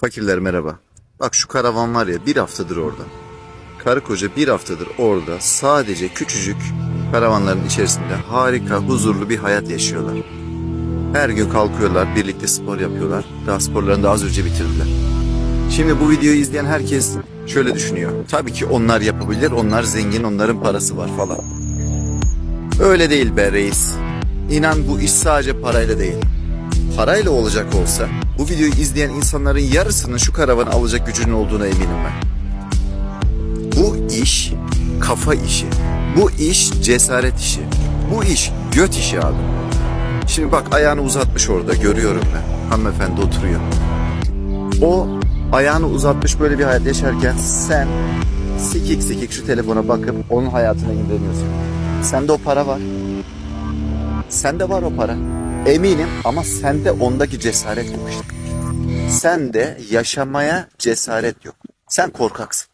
Fakirler merhaba. Bak şu karavan var ya bir haftadır orada. Karı koca bir haftadır orada sadece küçücük karavanların içerisinde harika, huzurlu bir hayat yaşıyorlar. Her gün kalkıyorlar, birlikte spor yapıyorlar. Daha sporlarını da az önce bitirdiler. Şimdi bu videoyu izleyen herkes şöyle düşünüyor. Tabii ki onlar yapabilir, onlar zengin, onların parası var falan. Öyle değil be reis. İnan bu iş sadece parayla değil. Parayla olacak olsa bu videoyu izleyen insanların yarısının şu karavanı alacak gücünün olduğuna eminim ben. Bu iş kafa işi. Bu iş cesaret işi. Bu iş göt işi abi. Şimdi bak ayağını uzatmış orada görüyorum ben. Hanımefendi oturuyor. O ayağını uzatmış böyle bir hayat yaşarken sen sikik sikik şu telefona bakıp onun hayatına imreniyorsun. Sende o para var. Sende var o para. Eminim ama sende ondaki cesaret yok işte. Sende yaşamaya cesaret yok. Sen korkaksın.